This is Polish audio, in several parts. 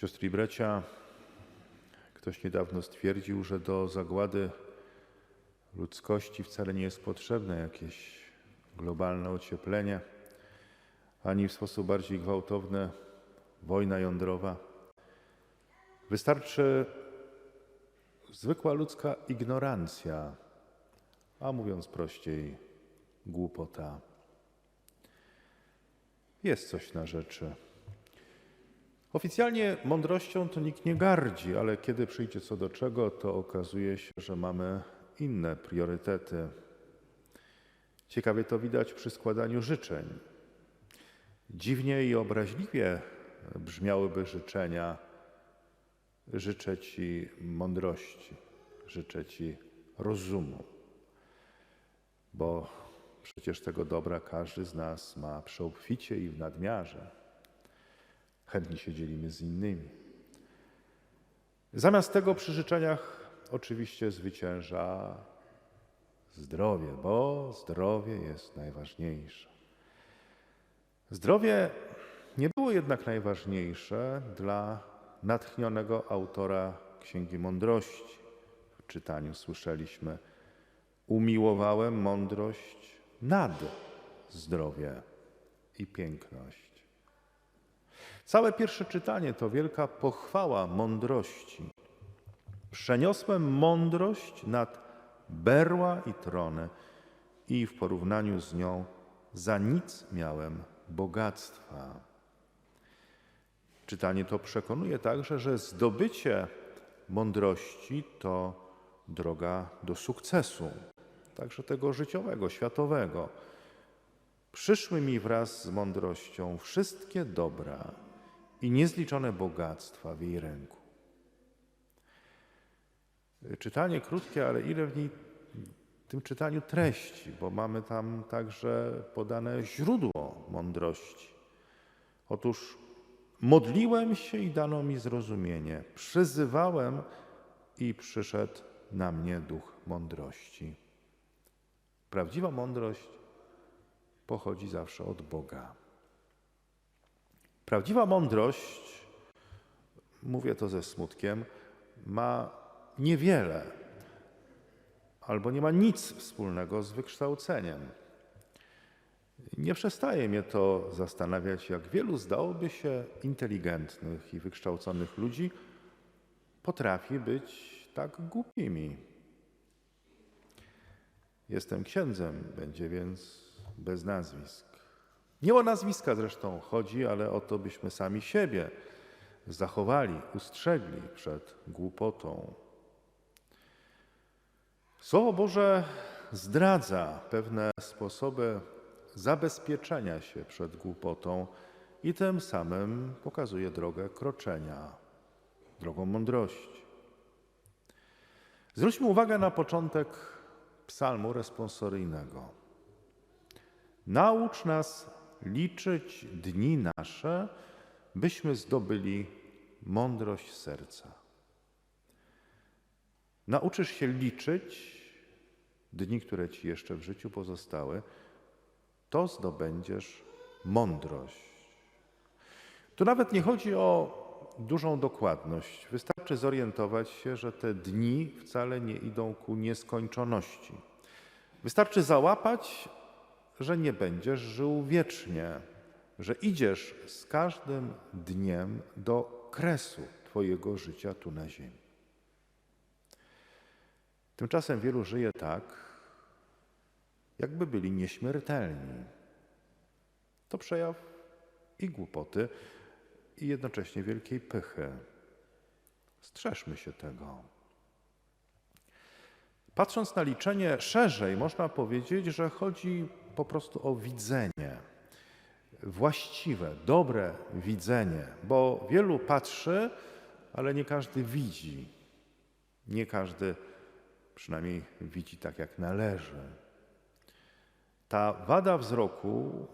Siostry i bracia, ktoś niedawno stwierdził, że do zagłady ludzkości wcale nie jest potrzebne jakieś globalne ocieplenie, ani w sposób bardziej gwałtowny wojna jądrowa. Wystarczy zwykła ludzka ignorancja, a mówiąc prościej, głupota. Jest coś na rzeczy. Oficjalnie mądrością to nikt nie gardzi, ale kiedy przyjdzie co do czego, to okazuje się, że mamy inne priorytety. Ciekawie to widać przy składaniu życzeń. Dziwnie i obraźliwie brzmiałyby życzenia: Życzę Ci mądrości, życzę Ci rozumu, bo przecież tego dobra każdy z nas ma przeobficie i w nadmiarze. Chętnie się dzielimy z innymi. Zamiast tego przy życzeniach oczywiście zwycięża zdrowie, bo zdrowie jest najważniejsze. Zdrowie nie było jednak najważniejsze dla natchnionego autora Księgi Mądrości. W czytaniu słyszeliśmy: Umiłowałem mądrość nad zdrowie i piękność. Całe pierwsze czytanie to wielka pochwała mądrości. Przeniosłem mądrość nad berła i trony i w porównaniu z nią za nic miałem bogactwa. Czytanie to przekonuje także, że zdobycie mądrości to droga do sukcesu, także tego życiowego, światowego. Przyszły mi wraz z mądrością wszystkie dobra i niezliczone bogactwa w jej ręku. Czytanie krótkie, ale ile w niej w tym czytaniu treści, bo mamy tam także podane źródło mądrości. Otóż modliłem się i dano mi zrozumienie, przyzywałem i przyszedł na mnie duch mądrości. Prawdziwa mądrość pochodzi zawsze od Boga. Prawdziwa mądrość, mówię to ze smutkiem, ma niewiele albo nie ma nic wspólnego z wykształceniem. Nie przestaje mnie to zastanawiać, jak wielu zdałoby się inteligentnych i wykształconych ludzi potrafi być tak głupimi. Jestem księdzem, będzie więc bez nazwisk. Nie o nazwiska zresztą chodzi, ale o to, byśmy sami siebie zachowali, ustrzegli przed głupotą. Słowo Boże zdradza pewne sposoby zabezpieczenia się przed głupotą i tym samym pokazuje drogę kroczenia, drogą mądrości. Zwróćmy uwagę na początek psalmu responsoryjnego. Naucz nas liczyć dni nasze, byśmy zdobyli mądrość serca. Nauczysz się liczyć dni, które ci jeszcze w życiu pozostały, to zdobędziesz mądrość. Tu nawet nie chodzi o dużą dokładność. Wystarczy zorientować się, że te dni wcale nie idą ku nieskończoności. Wystarczy załapać, że nie będziesz żył wiecznie, że idziesz z każdym dniem do kresu Twojego życia tu na ziemi. Tymczasem wielu żyje tak, jakby byli nieśmiertelni. To przejaw i głupoty, i jednocześnie wielkiej pychy. Strzeżmy się tego. Patrząc na liczenie szerzej, można powiedzieć, że chodzi po prostu o widzenie. Właściwe, dobre widzenie, bo wielu patrzy, ale nie każdy widzi. Nie każdy przynajmniej widzi tak, jak należy. Ta wada wzroku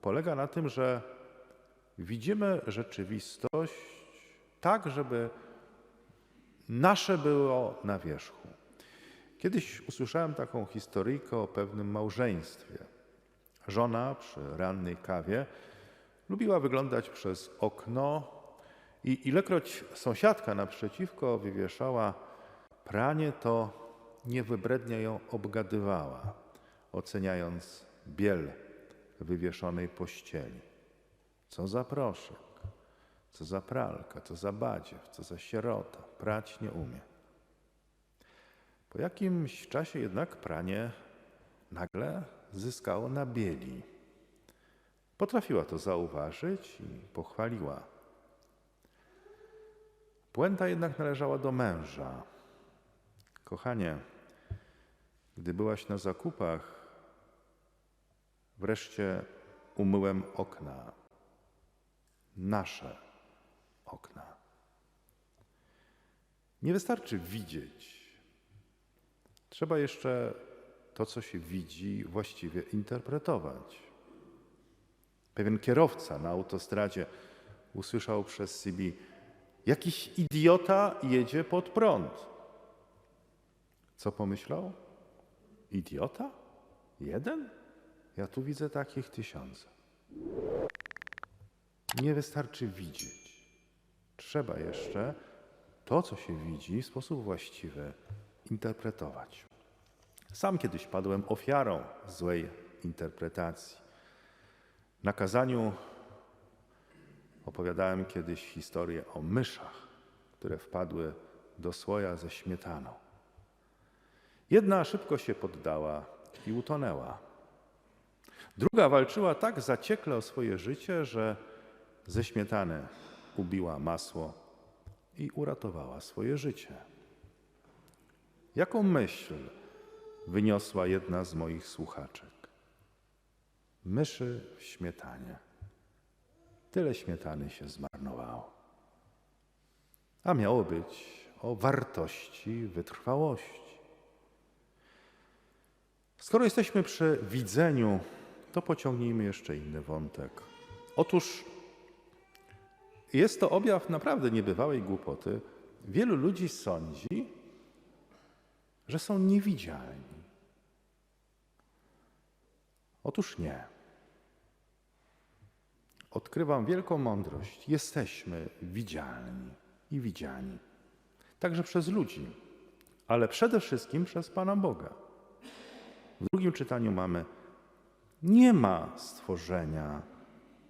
polega na tym, że widzimy rzeczywistość tak, żeby nasze było na wierzchu. Kiedyś usłyszałem taką historyjkę o pewnym małżeństwie. Żona przy rannej kawie lubiła wyglądać przez okno I ilekroć sąsiadka naprzeciwko wywieszała pranie, to niewybrednie ją obgadywała, oceniając biel wywieszonej pościeli. Co za proszek, co za pralka, co za badziew, co za sierota, prać nie umie. Po jakimś czasie jednak pranie nagle zyskało na bieli. Potrafiła to zauważyć i pochwaliła. Puenta jednak należała do męża. Kochanie, gdy byłaś na zakupach, wreszcie umyłem okna. Nasze okna. Nie wystarczy widzieć. Trzeba jeszcze to, co się widzi, właściwie interpretować. Pewien kierowca na autostradzie usłyszał przez CB: Jakiś idiota jedzie pod prąd. Co pomyślał? Idiota? Jeden? Ja tu widzę takich tysiące. Nie wystarczy widzieć. Trzeba jeszcze to, co się widzi, w sposób właściwy interpretować. Sam kiedyś padłem ofiarą złej interpretacji. Na kazaniu opowiadałem kiedyś historię o myszach, które wpadły do słoja ze śmietaną. Jedna szybko się poddała i utonęła. Druga walczyła tak zaciekle o swoje życie, że ze śmietany ubiła masło i uratowała swoje życie. Jaką myśl wyniosła jedna z moich słuchaczek? Myszy w śmietanie. Tyle śmietany się zmarnowało. A miało być o wartości wytrwałości. Skoro jesteśmy przy widzeniu, to pociągnijmy jeszcze inny wątek. Otóż jest to objaw naprawdę niebywałej głupoty. Wielu ludzi sądzi, że są niewidzialni. Otóż nie. Odkrywam wielką mądrość. Jesteśmy widzialni i widziani. Także przez ludzi, ale przede wszystkim przez Pana Boga. W drugim czytaniu mamy: Nie ma stworzenia,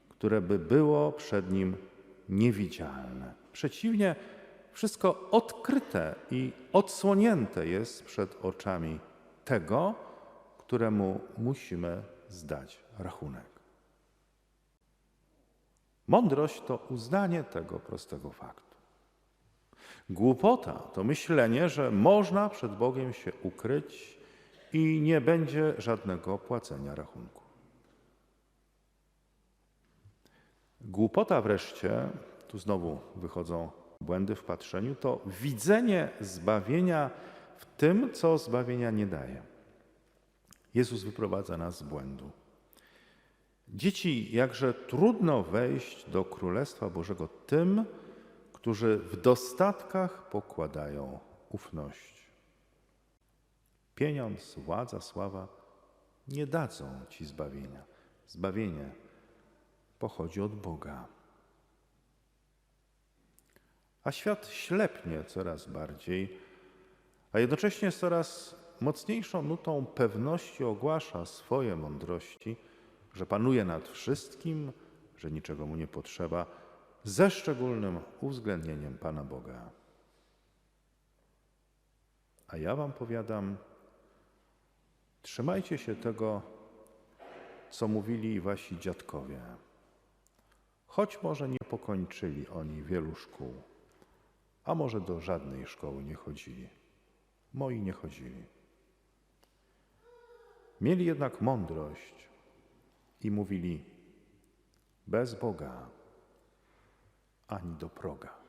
które by było przed nim niewidzialne. Przeciwnie, wszystko odkryte i odsłonięte jest przed oczami tego, któremu musimy zdać rachunek. Mądrość to uznanie tego prostego faktu. Głupota to myślenie, że można przed Bogiem się ukryć i nie będzie żadnego płacenia rachunku. Głupota wreszcie, tu znowu wychodzą błędy w patrzeniu, to widzenie zbawienia w tym, co zbawienia nie daje. Jezus wyprowadza nas z błędu. Dzieci, jakże trudno wejść do Królestwa Bożego tym, którzy w dostatkach pokładają ufność. Pieniądz, władza, sława nie dadzą ci zbawienia. Zbawienie pochodzi od Boga. A świat ślepnie coraz bardziej, a jednocześnie coraz mocniejszą nutą pewności ogłasza swoje mądrości, że panuje nad wszystkim, że niczego mu nie potrzeba, ze szczególnym uwzględnieniem Pana Boga. A ja Wam powiadam, trzymajcie się tego, co mówili wasi dziadkowie. Choć może nie pokończyli oni wielu szkół, a może do żadnej szkoły nie chodzili. Moi nie chodzili. Mieli jednak mądrość i mówili: Bez Boga ani do proga.